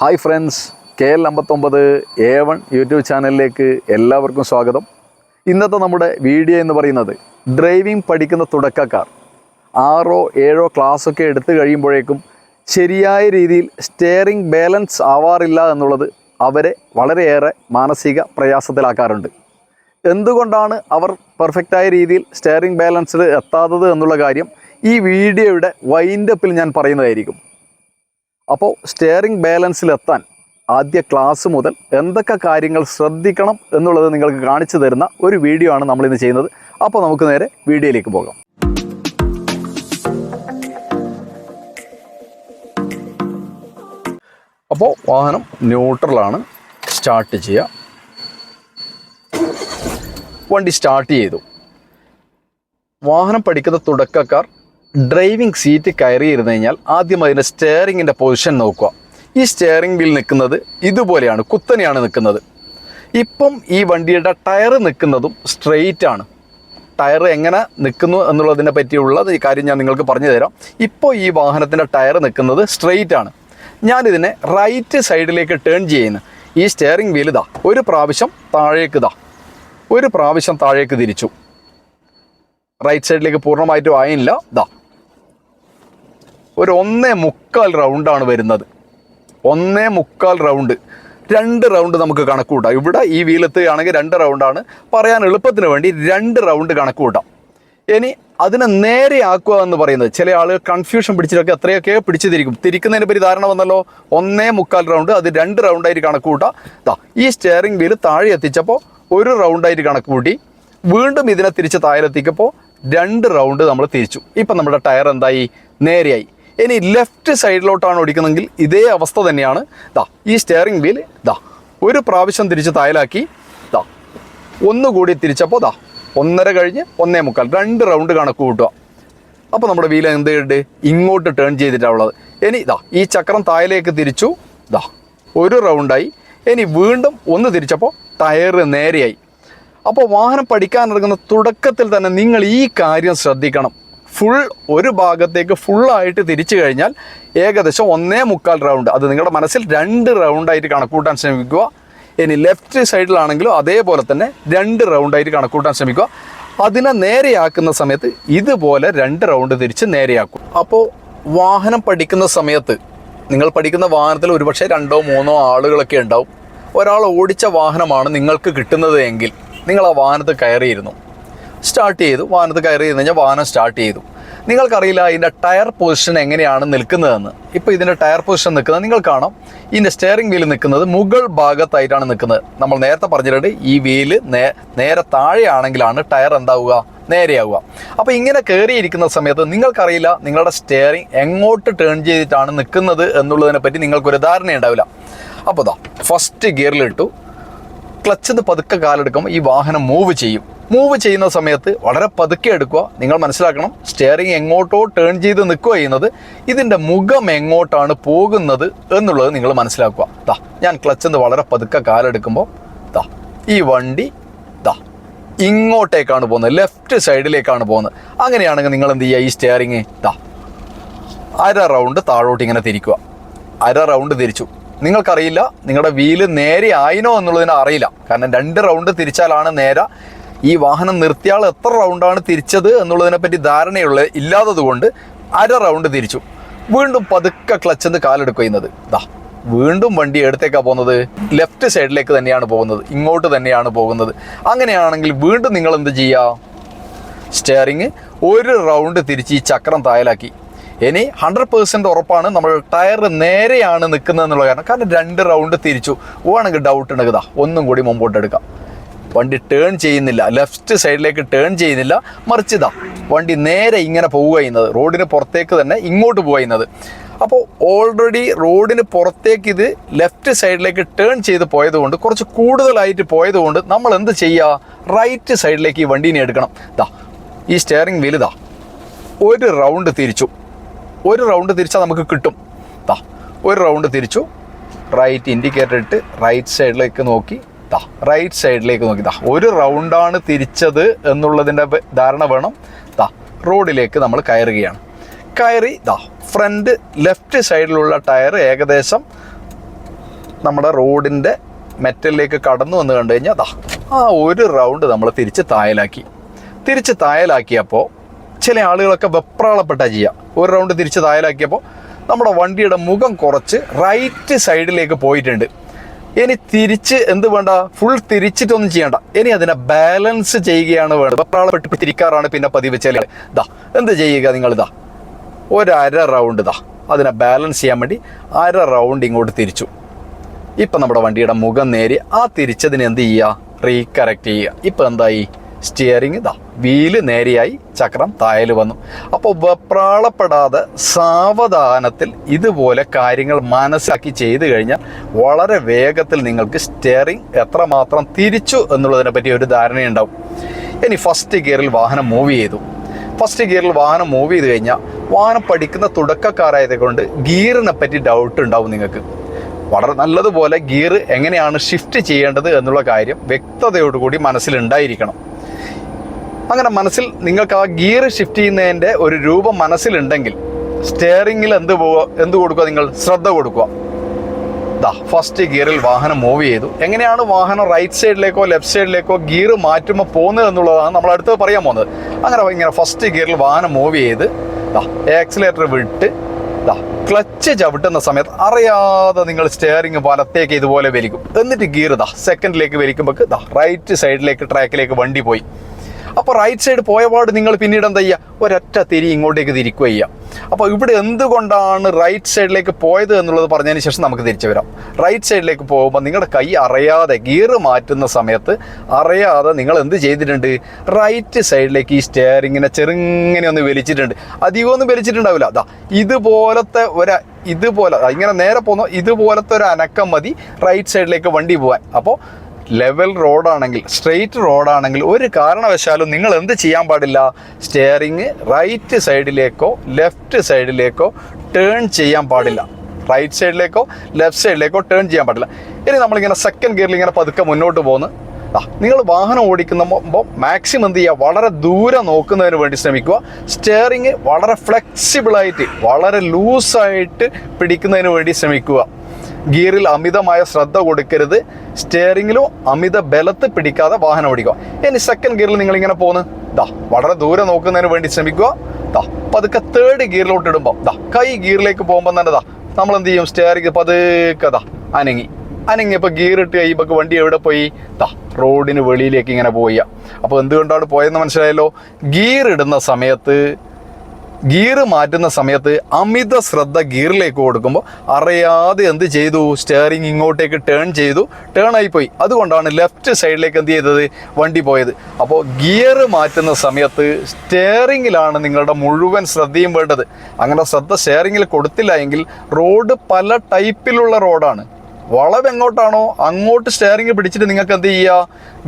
Hi friends K L അമ്പത്തൊമ്പത് A one YouTube ചാനലിലേക്ക് എല്ലാവർക്കും സ്വാഗതം. ഇന്നത്തെ നമ്മുടെ വീഡിയോ എന്ന് പറയുന്നത് ഡ്രൈവിംഗ് പഠിക്കുന്ന തുടക്കക്കാർ. ആറോ ഏഴോ ക്ലാസ്സൊക്കെ എടുത്തു കഴിയുമ്പോഴേക്കും ശരിയായ രീതിയിൽ സ്റ്റിയറിംഗ് ബാലൻസ് ആവാറില്ല എന്നുള്ളത് അവരെ വളരെയേറെ മാനസിക പ്രയാസത്തിലാക്കാറുണ്ട്. എന്തുകൊണ്ടാണ് അവർ പെർഫെക്റ്റായ രീതിയിൽ സ്റ്റിയറിംഗ് ബാലൻസിൽ എത്താത്തത് എന്നുള്ള കാര്യം ഈ വീഡിയോയുടെ വൈൻഡപ്പിൽ ഞാൻ പറയുന്നതായിരിക്കും. അപ്പോൾ സ്റ്റിയറിംഗ് ബാലൻസിലെത്താൻ ആദ്യ ക്ലാസ് മുതൽ എന്തൊക്കെ കാര്യങ്ങൾ ശ്രദ്ധിക്കണം എന്നുള്ളത് നിങ്ങൾക്ക് കാണിച്ചു തരുന്ന ഒരു വീഡിയോ ആണ് നമ്മളിന്ന് ചെയ്യുന്നത്. അപ്പോൾ നമുക്ക് നേരെ വീഡിയോയിലേക്ക് പോകാം. അപ്പോൾ വാഹനം ന്യൂട്രലാണ് സ്റ്റാർട്ട് ചെയ്യാം. വണ്ടി സ്റ്റാർട്ട് ചെയ്തു. വാഹനം പഠിക്കുന്ന തുടക്കക്കാർ ഡ്രൈവിംഗ് സീറ്റ് കയറിയിരുന്നു കഴിഞ്ഞാൽ ആദ്യം അതിന്റെ സ്റ്റെയറിങ്ങിന്റെ പൊസിഷൻ നോക്കുക. ഈ സ്റ്റെയറിംഗ് വീൽ നിൽക്കുന്നത് ഇതുപോലെയാണ് കുത്തനെയാണ് നിൽക്കുന്നത്. ഇപ്പം ഈ വണ്ടിയുടെ ടയർ നിൽക്കുന്നതും സ്ട്രെയിറ്റ് ആണ്. ടയർ എങ്ങനെ നിൽക്കുന്നു എന്നുള്ളതിനെ പറ്റിയുള്ള ഈ കാര്യം ഞാൻ നിങ്ങൾക്ക് പറഞ്ഞു തരാം. ഇപ്പോൾ ഈ വാഹനത്തിന്റെ ടയർ നിൽക്കുന്നത് സ്ട്രെയിറ്റ് ആണ്. ഞാനിതിനെ റൈറ്റ് സൈഡിലേക്ക് ടേൺ ചെയ്യുന്നു. ഈ സ്റ്റെയറിംഗ് വീൽ ഇതാ ഒരു പ്രാവശ്യം താഴേക്ക് ഇതാ ഒരു പ്രാവശ്യം താഴേക്ക് തിരിച്ചു. റൈറ്റ് സൈഡിലേക്ക് പൂർണമായിട്ട് വായനില്ല ഇതാ ഒരു ഒന്നേ മുക്കാൽ റൗണ്ടാണ് വരുന്നത്. ഒന്നേ മുക്കാൽ റൗണ്ട് രണ്ട് റൗണ്ട് നമുക്ക് കണക്ക് കൂട്ടാം ഇവിടെ ഈ വീലെത്തുകയാണെങ്കിൽ രണ്ട് റൗണ്ടാണ് പറയാൻ എളുപ്പത്തിന് വേണ്ടി രണ്ട് റൗണ്ട് കണക്ക് കൂട്ടാം ഇനി അതിനെ നേരെ ആക്കുക എന്ന് പറയുന്നത് ചില ആളുകൾ കൺഫ്യൂഷൻ പിടിച്ചിട്ടൊക്കെ അത്രയൊക്കെ പിടിച്ചു തിരിക്കും തിരിക്കുന്നതിന് പരി ധാരണ വന്നല്ലോ. ഒന്നേ മുക്കാൽ റൗണ്ട് അത് രണ്ട് റൗണ്ടായിട്ട് കണക്ക് കൂട്ടാം ദാ ഈ സ്റ്റിയറിംഗ് വീൽ താഴെ എത്തിച്ചപ്പോൾ ഒരു റൗണ്ടായിട്ട് കണക്ക് കൂട്ടി വീണ്ടും ഇതിനെ തിരിച്ച് താഴെത്തിക്കപ്പോൾ രണ്ട് റൗണ്ട് നമ്മൾ തിരിച്ചു. ഇപ്പം നമ്മുടെ ടയർ എന്തായി? നേരെയായി. ഇനി ലെഫ്റ്റ് സൈഡിലോട്ടാണ് ഓടിക്കുന്നതെങ്കിൽ ഇതേ അവസ്ഥ തന്നെയാണ്. ദാ ഈ സ്റ്റിയറിംഗ് വീൽ ദാ ഒരു പ്രാവശ്യം തിരിച്ച് തായലാക്കി ദാ ഒന്നുകൂടി തിരിച്ചപ്പോൾ ദാ ഒന്നര കഴിഞ്ഞ് ഒന്നേ മുക്കാൽ. രണ്ട് റൗണ്ട് കണക്ക് കൂട്ടുക. അപ്പോൾ നമ്മുടെ വീൽ എന്ത് ചെയ്തിട്ട്? ഇങ്ങോട്ട് ടേൺ ചെയ്തിട്ടാണ് ഉള്ളത്. ഇനി ദാ ഈ ചക്രം തായലേക്ക് തിരിച്ചു. ദാ ഒരു റൗണ്ടായി. ഇനി വീണ്ടും ഒന്ന് തിരിച്ചപ്പോൾ ടയർ നേരെയായി. അപ്പോൾ വാഹനം പഠിക്കാനിറങ്ങുന്ന തുടക്കത്തിൽ തന്നെ നിങ്ങൾ ഈ കാര്യം ശ്രദ്ധിക്കണം. ഫുൾ ഒരു ഭാഗത്തേക്ക് ഫുള്ളായിട്ട് തിരിച്ചു കഴിഞ്ഞാൽ ഏകദേശം ഒന്നേ മുക്കാൽ റൗണ്ട് അത് നിങ്ങളുടെ മനസ്സിൽ രണ്ട് റൗണ്ടായിട്ട് കണക്കൂട്ടാൻ ശ്രമിക്കുക. ഇനി ലെഫ്റ്റ് സൈഡിലാണെങ്കിലും അതേപോലെ തന്നെ രണ്ട് റൗണ്ടായിട്ട് കണക്കൂട്ടാൻ ശ്രമിക്കുക. അതിനെ നേരെയാക്കുന്ന സമയത്ത് ഇതുപോലെ രണ്ട് റൗണ്ട് തിരിച്ച് നേരെയാക്കും. അപ്പോൾ വാഹനം പഠിക്കുന്ന സമയത്ത് നിങ്ങൾ പഠിക്കുന്ന വാഹനത്തിൽ ഒരുപക്ഷെ രണ്ടോ മൂന്നോ ആളുകളൊക്കെ ഉണ്ടാവും. ഒരാൾ ഓടിച്ച വാഹനമാണ് നിങ്ങൾക്ക് കിട്ടുന്നത് എങ്കിൽ നിങ്ങൾ ആ വാഹനത്തിൽ കയറിയിരുന്നു. സ്റ്റാർട്ട് ചെയ്തു. വാഹനത്ത് കയറി ഇരുന്ന് കഴിഞ്ഞാൽ വാഹനം സ്റ്റാർട്ട് ചെയ്തു. നിങ്ങൾക്കറിയില്ല ഇതിന്റെ ടയർ പൊസിഷൻ എങ്ങനെയാണ് നിൽക്കുന്നതെന്ന്. ഇപ്പോൾ ഇതിന്റെ ടയർ പൊസിഷൻ നിൽക്കുന്നത് നിങ്ങൾ കാണാം. ഇതിന്റെ സ്റ്റിയറിംഗ് വീൽ നിൽക്കുന്നത് മുകൾ ഭാഗത്തായിട്ടാണ് നിൽക്കുന്നത്. നമ്മൾ നേരത്തെ പറഞ്ഞിട്ടുണ്ട് ഈ വീൽ നേരെ താഴെയാണെങ്കിലാണ് ടയർ എന്താവുക? നേരെയാവുക. അപ്പോൾ ഇങ്ങനെ കയറിയിരിക്കുന്ന സമയത്ത് നിങ്ങൾക്കറിയില്ല നിങ്ങളുടെ സ്റ്റിയറിംഗ് എങ്ങോട്ട് ടേൺ ചെയ്തിട്ടാണ് നിൽക്കുന്നത് എന്നുള്ളതിനെ പറ്റി നിങ്ങൾക്കൊരു ധാരണ ഉണ്ടാവില്ല അപ്പോൾ ദാ ഫസ്റ്റ് ഗിയറിലിട്ടു ക്ലച്ചിന്ന് പതുക്കെ കാലെടുക്കുമ്പോൾ ഈ വാഹനം മൂവ് ചെയ്യും. മൂവ് ചെയ്യുന്ന സമയത്ത് വളരെ പതുക്കെ എടുക്കുക. നിങ്ങൾ മനസ്സിലാക്കണം സ്റ്റിയറിംഗ് എങ്ങോട്ടോ ടേൺ ചെയ്ത് നിൽക്കുക ചെയ്യുന്നത് ഇതിന്റെ മുഖം എങ്ങോട്ടാണ് പോകുന്നത് എന്നുള്ളത് നിങ്ങൾ മനസ്സിലാക്കുക. ദാ ഞാൻ ക്ലച്ച് എന്ന് വളരെ പതുക്കെ കാലെടുക്കുമ്പോൾ ദാ ഈ വണ്ടി ദാ ഇങ്ങോട്ടേക്കാണ് പോകുന്നത് ലെഫ്റ്റ് സൈഡിലേക്കാണ് പോകുന്നത്. അങ്ങനെയാണെങ്കിൽ നിങ്ങൾ എന്ത് ചെയ്യുക? ഈ സ്റ്റിയറിങ് ദാ അര റൗണ്ട് താഴോട്ട് ഇങ്ങനെ തിരിക്കുക. അര റൗണ്ട് തിരിച്ചു. നിങ്ങൾക്കറിയില്ല നിങ്ങളുടെ വീൽ നേരെ ആയിനോ എന്നുള്ളതിനെ അറിയില്ല. കാരണം രണ്ട് റൗണ്ട് തിരിച്ചാലാണ് നേരെ. ഈ വാഹനം നിർത്തിയാൽ എത്ര റൗണ്ടാണ് തിരിച്ചത് എന്നുള്ളതിനെ പറ്റി ധാരണയുള്ള ഇല്ലാത്തതുകൊണ്ട് അര റൗണ്ട് തിരിച്ചു. വീണ്ടും പതുക്കെ ക്ലച്ചെന്ന് ചെയ്യുന്നത്. ദാ വീണ്ടും വണ്ടി എടുത്തേക്കാ പോകുന്നത്. ലെഫ്റ്റ് സൈഡിലേക്ക് തന്നെയാണ് പോകുന്നത്. ഇങ്ങോട്ട് തന്നെയാണ് പോകുന്നത്. അങ്ങനെയാണെങ്കിൽ വീണ്ടും നിങ്ങൾ എന്ത് ചെയ്യുക? സ്റ്റിയറിങ് ഒരു റൗണ്ട് തിരിച്ച് ഈ ചക്രം തായലാക്കി ഇനി ഹൺഡ്രഡ് പേഴ്സന്റ് ഉറപ്പാണ് നമ്മൾ ടയർ നേരെയാണ് നിൽക്കുന്നത് എന്നുള്ള കാരണം. കാരണം രണ്ട് റൗണ്ട് തിരിച്ചു. പോവാണെങ്കിൽ ഡൗട്ട് ഉണ്ടെങ്കിൽ ഒന്നും കൂടി മുമ്പോട്ട് എടുക്കാം. വണ്ടി ടേൺ ചെയ്യുന്നില്ല. ലെഫ്റ്റ് സൈഡിലേക്ക് ടേൺ ചെയ്യുന്നില്ല. മറിച്ച് ഇതാ വണ്ടി നേരെ ഇങ്ങനെ പോവുക ചെയ്യുന്നത്. റോഡിന് പുറത്തേക്ക് തന്നെ ഇങ്ങോട്ട് പോവുക ചെയ്യുന്നത്. അപ്പോൾ ഓൾറെഡി റോഡിന് പുറത്തേക്ക് ഇത് ലെഫ്റ്റ് സൈഡിലേക്ക് ടേൺ ചെയ്ത് പോയതുകൊണ്ട് കുറച്ച് കൂടുതലായിട്ട് പോയതുകൊണ്ട് നമ്മൾ എന്ത് ചെയ്യുക? റൈറ്റ് സൈഡിലേക്ക് ഈ വണ്ടീനെ എടുക്കണം. ദാ ഈ സ്റ്റിയറിംഗ് വീൽ ദാ ഒരു റൗണ്ട് തിരിച്ചു. ഒരു റൗണ്ട് തിരിച്ചാൽ നമുക്ക് കിട്ടും. താ ഒരു റൗണ്ട് തിരിച്ചു. റൈറ്റ് ഇൻഡിക്കേറ്റർ ഇട്ട് റൈറ്റ് സൈഡിലേക്ക് നോക്കി. താ റൈറ്റ് സൈഡിലേക്ക് നോക്കി. താ ഒരു റൗണ്ടാണ് തിരിച്ചത് എന്നുള്ളതിന്റെ ധാരണ വേണം. താ റോഡിലേക്ക് നമ്മൾ കയറുകയാണ്. കയറി ദാ ഫ്രണ്ട് ലെഫ്റ്റ് സൈഡിലുള്ള ടയർ ഏകദേശം നമ്മുടെ റോഡിന്റെ മെറ്റലിലേക്ക് കടന്നു വന്ന് കണ്ടു കഴിഞ്ഞാൽ ദാ ആ ഒരു റൗണ്ട് നമ്മൾ തിരിച്ച് തായലാക്കി തിരിച്ച് തായലാക്കിയപ്പോൾ ചില ആളുകളൊക്കെ വെപ്രാളപ്പെട്ടാ ചെയ്യുക ഒരു റൗണ്ട് തിരിച്ച് തായലാക്കിയപ്പോൾ നമ്മുടെ വണ്ടിയുടെ മുഖം കുറച്ച് റൈറ്റ് സൈഡിലേക്ക് പോയിട്ടുണ്ട്. ഇനി തിരിച്ച് എന്ത് വേണ്ട? ഫുൾ തിരിച്ചിട്ടൊന്നും ചെയ്യണ്ട. ഇനി അതിനെ ബാലൻസ് ചെയ്യുകയാണ് വേണ്ടത്. വെപ്രാളപ്പെട്ട് തിരിക്കാറാണ് പിന്നെ പതിവ് ചില ഇതാ എന്ത് ചെയ്യുക നിങ്ങൾ ഇതാ ഒരര റൗണ്ട് ഇതാ അതിനെ ബാലൻസ് ചെയ്യാൻ വേണ്ടി അര റൗണ്ട് ഇങ്ങോട്ട് തിരിച്ചു. ഇപ്പം നമ്മുടെ വണ്ടിയുടെ മുഖം നേരി ആ തിരിച്ചതിന് എന്ത് ചെയ്യുക? റീകറക്റ്റ് ചെയ്യുക. ഇപ്പം എന്തായി? സ്റ്റിയറിംഗ് ഇതാ വീൽ നേരെയായി ചക്രം തായൽ വന്നു. അപ്പോൾ വെപ്രാളപ്പെടാതെ സാവധാനത്തിൽ ഇതുപോലെ കാര്യങ്ങൾ മനസ്സിലാക്കി ചെയ്തു കഴിഞ്ഞാൽ വളരെ വേഗത്തിൽ നിങ്ങൾക്ക് സ്റ്റിയറിംഗ് എത്രമാത്രം തിരിച്ചു എന്നുള്ളതിനെ പറ്റി ഒരു ധാരണയുണ്ടാവും. ഇനി ഫസ്റ്റ് ഗിയറിൽ വാഹനം മൂവ് ചെയ്തു. ഫസ്റ്റ് ഗിയറിൽ വാഹനം മൂവ് ചെയ്ത് കഴിഞ്ഞാൽ വാഹനം പഠിക്കുന്ന തുടക്കക്കാരായത് കൊണ്ട് ഗിയറിനെ പറ്റി ഡൗട്ട് ഉണ്ടാവും നിങ്ങൾക്ക്. വളരെ നല്ലതുപോലെ ഗിയർ എങ്ങനെയാണ് ഷിഫ്റ്റ് ചെയ്യേണ്ടത് എന്നുള്ള കാര്യം വ്യക്തതയോടുകൂടി മനസ്സിലുണ്ടായിരിക്കണം. അങ്ങനെ മനസ്സിൽ നിങ്ങൾക്ക് ആ ഗിയർ ഷിഫ്റ്റ് ചെയ്യുന്നതിന്റെ ഒരു രൂപം മനസ്സിലുണ്ടെങ്കിൽ സ്റ്റിയറിങ്ങിൽ എന്ത് പോവുക എന്ത് കൊടുക്കുക നിങ്ങൾ? ശ്രദ്ധ കൊടുക്കുക. ദാ ഫസ്റ്റ് ഗിയറിൽ വാഹനം മൂവ് ചെയ്തു. എങ്ങനെയാണ് വാഹനം റൈറ്റ് സൈഡിലേക്കോ ലെഫ്റ്റ് സൈഡിലേക്കോ ഗിയർ മാറ്റുമ്പോൾ പോകുന്നത് എന്നുള്ളതാണ് നമ്മൾ അടുത്ത് പറയാൻ പോകുന്നത്. അങ്ങനെ ഇങ്ങനെ ഫസ്റ്റ് ഗിയറിൽ വാഹനം മൂവ് ചെയ്ത് ദാ ആക്സിലേറ്റർ വിട്ട് ദാ ക്ലച്ച് ചവിട്ടുന്ന സമയത്ത് അറിയാതെ നിങ്ങൾ സ്റ്റിയറിംഗ് വലത്തേക്ക് ഇതുപോലെ വലിക്കും. എന്നിട്ട് ഗിയർ ദാ സെക്കൻഡിലേക്ക് വലിക്കുമ്പോൾ ദാ റൈറ്റ് സൈഡിലേക്ക് ട്രാക്കിലേക്ക് വണ്ടി പോയി. അപ്പോൾ റൈറ്റ് സൈഡ് പോയ പോയപാട് നിങ്ങൾ പിന്നീട് എന്താ ചെയ്യുക ഒരൊറ്റ തിരി ഇങ്ങോട്ടേക്ക് തിരിക്കുക ചെയ്യുക അപ്പോൾ ഇവിടെ എന്തുകൊണ്ടാണ് റൈറ്റ് സൈഡിലേക്ക് പോയത് എന്നുള്ളത് പറഞ്ഞതിന് ശേഷം നമുക്ക് തിരിച്ചു വരാം. റൈറ്റ് സൈഡിലേക്ക് പോകുമ്പോൾ നിങ്ങളുടെ കൈ അറിയാതെ ഗിയർ മാറ്റുന്ന സമയത്ത് അറിയാതെ നിങ്ങൾ എന്ത് ചെയ്തിട്ടുണ്ട്? റൈറ്റ് സൈഡിലേക്ക് ഈ സ്റ്റെയറിങ്ങിനെ ചെറുങ്ങനെ ഒന്ന് വലിച്ചിട്ടുണ്ട്. അധികം ഒന്നും വലിച്ചിട്ടുണ്ടാവില്ല. അതാ ഇതുപോലത്തെ ഒരു ഇതുപോലെ ഇങ്ങനെ നേരെ പോകുന്ന ഇതുപോലത്തെ ഒരു അനക്കം മതി റൈറ്റ് സൈഡിലേക്ക് വണ്ടി പോകാൻ അപ്പോൾ ലെവൽ റോഡാണെങ്കിൽ സ്ട്രെയിറ്റ് റോഡാണെങ്കിൽ ഒരു കാരണവശാലും നിങ്ങൾ എന്ത് ചെയ്യാൻ പാടില്ല? സ്റ്റിയറിങ് റൈറ്റ് സൈഡിലേക്കോ ലെഫ്റ്റ് സൈഡിലേക്കോ ടേൺ ചെയ്യാൻ പാടില്ല. റൈറ്റ് സൈഡിലേക്കോ ലെഫ്റ്റ് സൈഡിലേക്കോ ടേൺ ചെയ്യാൻ പാടില്ല. ഇനി നമ്മളിങ്ങനെ സെക്കൻഡ് ഗിയറിൽ ഇങ്ങനെ പതുക്കെ മുന്നോട്ട് പോകുന്നു നിങ്ങൾ വാഹനം ഓടിക്കുമ്പോൾ മാക്സിമം എന്ത് ചെയ്യുക? വളരെ ദൂരെ നോക്കുന്നതിന് വേണ്ടി ശ്രമിക്കുക. സ്റ്റിയറിങ് വളരെ ഫ്ലെക്സിബിളായിട്ട് വളരെ ലൂസായിട്ട് പിടിക്കുന്നതിന് വേണ്ടി ശ്രമിക്കുക. ഗിയറിൽ അമിതമായ ശ്രദ്ധ കൊടുക്കരുത്. സ്റ്റിയറിങ്ങിലും അമിത ബലത്ത് പിടിക്കാതെ വാഹനം ഓടിക്കുക. ഇനി സെക്കൻഡ് ഗിയറിൽ നിങ്ങൾ ഇങ്ങനെ പോകുന്നു ദാ വളരെ ദൂരെ നോക്കുന്നതിന് വേണ്ടി ശ്രമിക്കുക. ദാ പതുക്കെ തേർഡ് ഗിയറിലോട്ട് ഇടുമ്പോൾ ദാ കൈ ഗിയറിലേക്ക് പോകുമ്പോൾ തന്നെ ദാ നമ്മൾ എന്ത് ചെയ്യും സ്റ്റിയറിംഗ് പതുക്കെ ദാ അനങ്ങി. അനങ്ങിയപ്പോൾ ഗിയർ ഇട്ട് കഴിയുമ്പോൾ വണ്ടി എവിടെ പോയി? ദാ റോഡിന് വെളിയിലേക്ക് ഇങ്ങനെ പോയി അപ്പോൾ എന്തുകൊണ്ടാണ് പോയതെന്ന് മനസ്സിലായല്ലോ? ഗിയർ ഇടുന്ന സമയത്ത് ഗിയർ മാറ്റുന്ന സമയത്ത് അമിത ശ്രദ്ധ ഗിയറിലേക്ക് കൊടുക്കുമ്പോൾ അറിയാതെ എന്ത് ചെയ്തു? സ്റ്റിയറിംഗ് ഇങ്ങോട്ടേക്ക് ടേൺ ചെയ്തു. ടേൺ ആയിപ്പോയി. അതുകൊണ്ടാണ് ലെഫ്റ്റ് സൈഡിലേക്ക് എന്ത് ചെയ്തത്? വണ്ടി പോയത്. അപ്പോൾ ഗിയർ മാറ്റുന്ന സമയത്ത് സ്റ്റിയറിംഗിലാണ് നിങ്ങളുടെ മുഴുവൻ ശ്രദ്ധയും വേണ്ടത്. അങ്ങനെ ശ്രദ്ധ സ്റ്റിയറിംഗിൽ കൊടുത്തില്ല എങ്കിൽ റോഡ് പല ടൈപ്പിലുള്ള റോഡാണ് വളവ് എങ്ങോട്ടാണോ അങ്ങോട്ട് സ്റ്റിയറിംഗ് പിടിച്ചിട്ട് നിങ്ങൾക്ക് എന്ത് ചെയ്യുക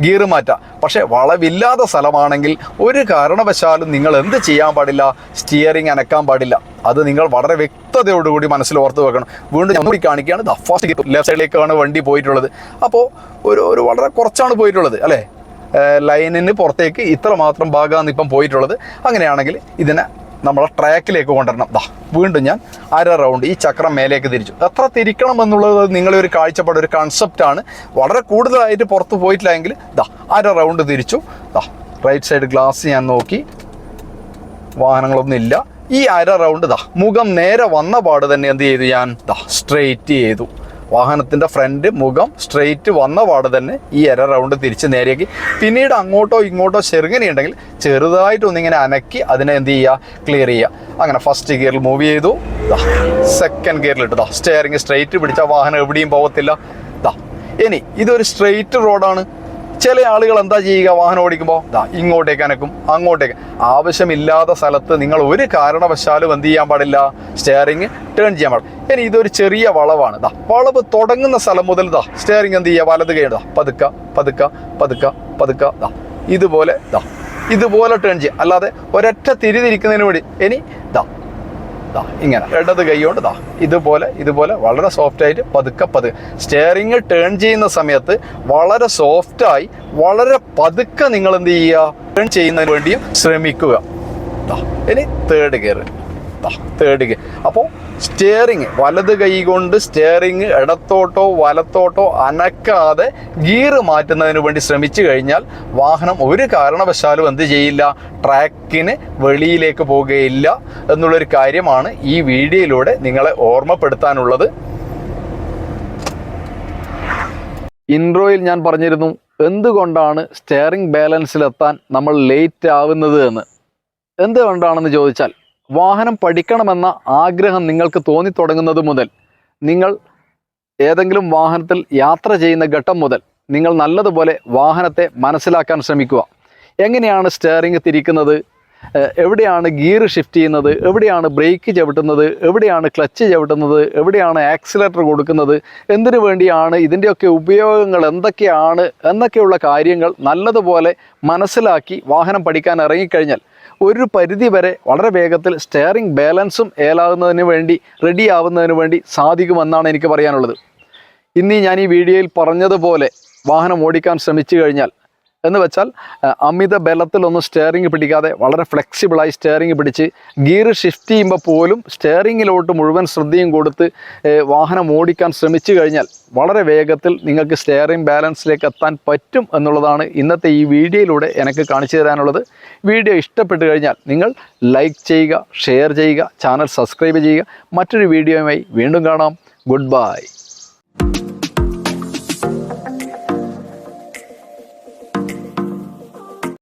ഗിയർ മാറ്റാം. പക്ഷേ വളവില്ലാത്ത സ്ഥലമാണെങ്കിൽ ഒരു കാരണവശാലും നിങ്ങൾ എന്ത് ചെയ്യാൻ പാടില്ല? സ്റ്റിയറിംഗ് അനക്കാൻ പാടില്ല. അത് നിങ്ങൾ വളരെ വ്യക്തതയോടുകൂടി മനസ്സിൽ ഓർത്ത് വെക്കണം. വീണ്ടും ഞാൻ കൂടി കാണിക്കുകയാണ്. ദ ഫസ്റ്റ് ലെഫ്റ്റ് സൈഡിലേക്കാണ് വണ്ടി പോയിട്ടുള്ളത്. അപ്പോൾ ഒരു ഒരു വളരെ കുറച്ചാണ് പോയിട്ടുള്ളത് അല്ലേ? ലൈനിന് പുറത്തേക്ക് ഇത്ര മാത്രം ഭാഗമാണ് ഇപ്പം പോയിട്ടുള്ളത്. അങ്ങനെയാണെങ്കിൽ ഇതിനെ നമ്മളെ ട്രാക്കിലേക്ക് കൊണ്ടുവരണം. ദാ വീണ്ടും ഞാൻ അര റൗണ്ട് ഈ ചക്രം മേലേക്ക് തിരിച്ചു. എത്ര തിരിക്കണം എന്നുള്ളത് നിങ്ങളെ ഒരു കാഴ്ചപ്പാട് ഒരു കൺസെപ്റ്റാണ് വളരെ കൂടുതലായിട്ട് പുറത്ത് പോയിട്ടില്ല എങ്കിൽ ദാ അര റൗണ്ട് തിരിച്ചു. ദാ റൈറ്റ് സൈഡ് ഗ്ലാസ് ഞാൻ നോക്കി. വാഹനങ്ങളൊന്നും ഇല്ല ഈ അര റൗണ്ട് ദാ മുഖം നേരെ വന്ന പാട് തന്നെ എന്ത് ചെയ്തു ഞാൻ? ദാ സ്ട്രെയിറ്റ് ചെയ്തു. വാഹനത്തിന്റെ ഫ്രണ്ട് മുഖം സ്ട്രെയിറ്റ് വന്ന പാട് തന്നെ ഈ എര റൗണ്ട് തിരിച്ച് നേരെയാക്കി. പിന്നീട് അങ്ങോട്ടോ ഇങ്ങോട്ടോ ചെറുങ്ങനെയുണ്ടെങ്കിൽ ചെറുതായിട്ടൊന്നിങ്ങനെ അനക്കി അതിനെ എന്ത് ചെയ്യുക? ക്ലിയർ ചെയ്യുക. അങ്ങനെ ഫസ്റ്റ് ഗിയറിൽ മൂവ് ചെയ്തു. സെക്കൻഡ് ഗിയറിൽ ഇട്ടു. ദാ സ്റ്റെയറിങ് സ്ട്രെയിറ്റ് പിടിച്ച വാഹനം എവിടെയും പോകത്തില്ല. ഇനി ഇതൊരു സ്ട്രെയിറ്റ് റോഡാണ് ചില ആളുകൾ എന്താ ചെയ്യുക? വാഹനം ഓടിക്കുമ്പോൾ ദാ ഇങ്ങോട്ടേക്ക് അനക്കും അങ്ങോട്ടേക്ക്. ആവശ്യമില്ലാത്ത സ്ഥലത്ത് നിങ്ങൾ ഒരു കാരണവശാലും എന്ത് ചെയ്യാൻ പാടില്ല? സ്റ്റിയറിംഗ് ടേൺ ചെയ്യാൻ പാടില്ല. ഇനി ഇതൊരു ചെറിയ വളവാണ്. ദാ വളവ് തുടങ്ങുന്ന സ്ഥലം മുതൽ ദാ സ്റ്റിയറിംഗ് എന്ത് ചെയ്യുക? വലത് കൈ പതുക്ക പതുക്ക പതുക്ക പതുക്ക. ദാ ഇതുപോലെ ദാ ഇതുപോലെ ടേൺ ചെയ്യുക. അല്ലാതെ ഒരൊറ്റ തിരിതിരിക്കുന്നതിന് വേണ്ടി ഇനി ദാ ദാ ഇങ്ങനെ. ഇടത് കൈകൊണ്ട് ദാ ഇതുപോലെ ഇതുപോലെ വളരെ സോഫ്റ്റ് ആയിട്ട് പതുക്കെ പതുക്കെ. സ്റ്റിയറിംഗ് ടേൺ ചെയ്യുന്ന സമയത്ത് വളരെ സോഫ്റ്റായി വളരെ പതുക്കെ നിങ്ങൾ എന്ത് ചെയ്യുക? ടേൺ ചെയ്യുന്നതിന് വേണ്ടിയും ശ്രമിക്കുക. ദാ ഇനി തേർഡ് ഗിയർ ദാ തേർഡ് ഗിയർ അപ്പോൾ സ്റ്റിയറിങ് വലത് കൈ കൊണ്ട് സ്റ്റിയറിങ് ഇടത്തോട്ടോ വലത്തോട്ടോ അനക്കാതെ ഗിയർ മാറ്റുന്നതിന് വേണ്ടി ശ്രമിച്ചു കഴിഞ്ഞാൽ വാഹനം ഒരു കാരണവശാലും എന്ത് ചെയ്യില്ല ട്രാക്കിന് വെളിയിലേക്ക് പോകുകയില്ല എന്നുള്ളൊരു കാര്യമാണ് ഈ വീഡിയോയിലൂടെ നിങ്ങളെ ഓർമ്മപ്പെടുത്താനുള്ളത്. ഇൻട്രോയിൽ ഞാൻ പറഞ്ഞിരുന്നു എന്തുകൊണ്ടാണ് സ്റ്റിയറിംഗ് ബാലൻസിലെത്താൻ നമ്മൾ ലേറ്റ് ആവുന്നത് എന്ന്? എന്തുകൊണ്ടാണെന്ന് ചോദിച്ചാൽ വാഹനം പഠിക്കണമെന്ന ആഗ്രഹം നിങ്ങൾക്ക് തോന്നി തുടങ്ങുന്നത് മുതൽ നിങ്ങൾ ഏതെങ്കിലും വാഹനത്തിൽ യാത്ര ചെയ്യുന്ന ഘട്ടം മുതൽ നിങ്ങൾ നല്ലതുപോലെ വാഹനത്തെ മനസ്സിലാക്കാൻ ശ്രമിക്കുക. എങ്ങനെയാണ് സ്റ്റിയറിംഗ് തിരിക്കുന്നത്? എവിടെയാണ് ഗിയർ ഷിഫ്റ്റ് ചെയ്യുന്നത്? എവിടെയാണ് ബ്രേക്ക് ചവിട്ടുന്നത്? എവിടെയാണ് ക്ലച്ച് ചവിട്ടുന്നത്? എവിടെയാണ് ആക്സിലേറ്റർ കൊടുക്കുന്നത്? എന്തിനു വേണ്ടിയാണ്? ഇതിന്റെയൊക്കെ ഉപയോഗങ്ങൾ എന്തൊക്കെയാണ്? എന്നൊക്കെയുള്ള കാര്യങ്ങൾ നല്ലതുപോലെ മനസ്സിലാക്കി വാഹനം പഠിക്കാൻ ഇറങ്ങിക്കഴിഞ്ഞാൽ ഒരു പരിധി വരെ വളരെ വേഗത്തിൽ സ്റ്റെയറിംഗ് ബാലൻസും ഏലാകുന്നതിന് വേണ്ടി റെഡി ആവുന്നതിന് വേണ്ടി സാധിക്കുമെന്നാണ് എനിക്ക് പറയാനുള്ളത്. ഇന്ന് ഞാൻ ഈ വീഡിയോയിൽ പറഞ്ഞതുപോലെ വാഹനം ഓടിക്കാൻ ശ്രമിച്ചു കഴിഞ്ഞാൽ എന്ന് വെച്ചാൽ അമിത ബലത്തിലൊന്നും സ്റ്റെയറിങ് പിടിക്കാതെ വളരെ ഫ്ലെക്സിബിളായി സ്റ്റെയറിങ് പിടിച്ച് ഗിയർ ഷിഫ്റ്റ് ചെയ്യുമ്പോൾ പോലും സ്റ്റെയറിങ്ങിലോട്ട് മുഴുവൻ ശ്രദ്ധയും കൊടുത്ത് വാഹനം ഓടിക്കാൻ ശ്രമിച്ചു കഴിഞ്ഞാൽ വളരെ വേഗത്തിൽ നിങ്ങൾക്ക് സ്റ്റെയറിംഗ് ബാലൻസിലേക്ക് എത്താൻ പറ്റും എന്നുള്ളതാണ് ഇന്നത്തെ ഈ വീഡിയോയിലൂടെ എനിക്ക് കാണിച്ചു തരാനുള്ളത്. വീഡിയോ ഇഷ്ടപ്പെട്ട് കഴിഞ്ഞാൽ നിങ്ങൾ ലൈക്ക് ചെയ്യുക ഷെയർ ചെയ്യുക ചാനൽ സബ്സ്ക്രൈബ് ചെയ്യുക. മറ്റൊരു വീഡിയോയുമായി വീണ്ടും കാണാം. Good bye